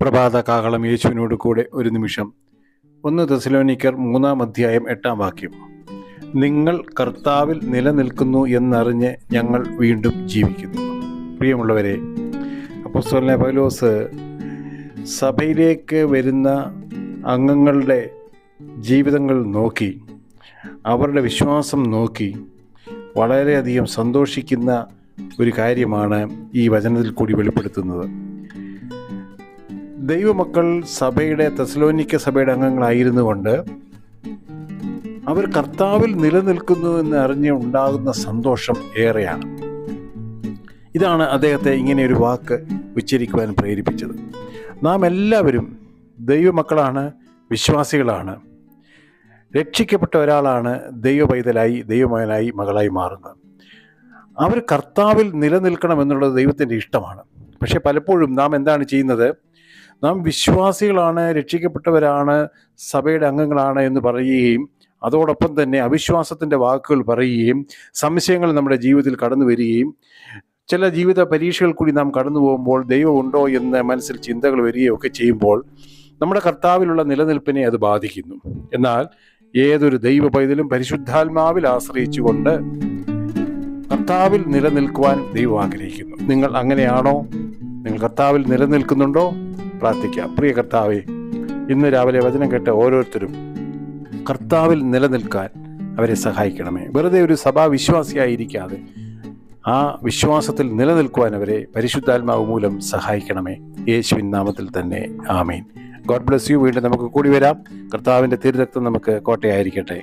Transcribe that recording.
പ്രഭാത കാഹളം യേശുവിനോട് കൂടെ ഒരു നിമിഷം. ഒന്ന് തെസലോനിക്കർ മൂന്നാം അധ്യായം എട്ടാം വാക്യം. നിങ്ങൾ കർത്താവിൽ നിലനിൽക്കുന്നു എന്നറിഞ്ഞ് ഞങ്ങൾ വീണ്ടും ജീവിക്കുന്നു. പ്രിയമുള്ളവരെ അപ്പോസ്തലനായ പൗലോസ് സഭയിലേക്ക് വരുന്ന അംഗങ്ങളുടെ ജീവിതങ്ങൾ നോക്കി അവരുടെ വിശ്വാസം നോക്കി വളരെയധികം സന്തോഷിക്കുന്ന ഒരു കാര്യമാണ് ഈ വചനത്തിൽ കൂടി വെളിപ്പെടുത്തുന്നത്. ദൈവമക്കൾ സഭയുടെ തെസലോനിക്ക സഭയുടെ അംഗങ്ങളായിരുന്നു കൊണ്ട് അവർ കർത്താവിൽ നിലനിൽക്കുന്നു എന്ന് അറിഞ്ഞ് ഉണ്ടാകുന്ന സന്തോഷം ഏറെയാണ്. ഇതാണ് അദ്ദേഹത്തെ ഇങ്ങനെ ഒരു വാക്ക് ഉച്ചരിക്കുവാൻ പ്രേരിപ്പിച്ചത്. നാം എല്ലാവരും ദൈവമക്കളാണ് വിശ്വാസികളാണ്. രക്ഷിക്കപ്പെട്ട ഒരാളാണ് ദൈവപൈതലായി ദൈവമകനായി മകളായി മാറുന്നത്. അവർ കർത്താവിൽ നിലനിൽക്കണമെന്നുള്ളത് ദൈവത്തിന്റെ ഇഷ്ടമാണ്. പക്ഷേ പലപ്പോഴും നാം എന്താണ് ചെയ്യുന്നത്? നാം വിശ്വാസികളാണ് രക്ഷിക്കപ്പെട്ടവരാണ് സഭയുടെ അംഗങ്ങളാണ് എന്ന് പറയുകയും അതോടൊപ്പം തന്നെ അവിശ്വാസത്തിന്റെ വാക്കുകൾ പറയുകയും സംശയങ്ങൾ നമ്മുടെ ജീവിതത്തിൽ കടന്നു വരികയും ചില ജീവിത പരീക്ഷകൾ കൂടി നാം കടന്നു പോകുമ്പോൾ ദൈവം ഉണ്ടോ എന്ന് മനസ്സിൽ ചിന്തകൾ വരികയും ഒക്കെ ചെയ്യുമ്പോൾ നമ്മുടെ കർത്താവിലുള്ള നിലനിൽപ്പിനെ അത് ബാധിക്കുന്നു. എന്നാൽ ഏതൊരു ദൈവ പൈതലും പരിശുദ്ധാത്മാവിൽ ആശ്രയിച്ചുകൊണ്ട് കർത്താവിൽ നിലനിൽക്കുവാൻ ദൈവം ആഗ്രഹിക്കുന്നു. നിങ്ങൾ അങ്ങനെയാണോ? നിങ്ങൾ കർത്താവിൽ നിലനിൽക്കുന്നുണ്ടോ? പ്രാർത്ഥിക്കാം. പ്രിയ കർത്താവെ ഇന്ന് രാവിലെ വചനം കേട്ട ഓരോരുത്തരും കർത്താവിൽ നിലനിൽക്കാൻ അവരെ സഹായിക്കണമേ. വെറുതെ ഒരു സഭാവിശ്വാസിയായിരിക്കാതെ ആ വിശ്വാസത്തിൽ നിലനിൽക്കുവാൻ അവരെ പരിശുദ്ധാത്മാവ് മൂലം സഹായിക്കണമേ. യേശുവിൻ നാമത്തിൽ തന്നെ. ആമീൻ. God bless you. വീണ്ടും നമുക്ക് കൂടി വരാം. കർത്താവിന്റെ തിരുരക്തം നമുക്ക് കോട്ടയായിരിക്കട്ടെ.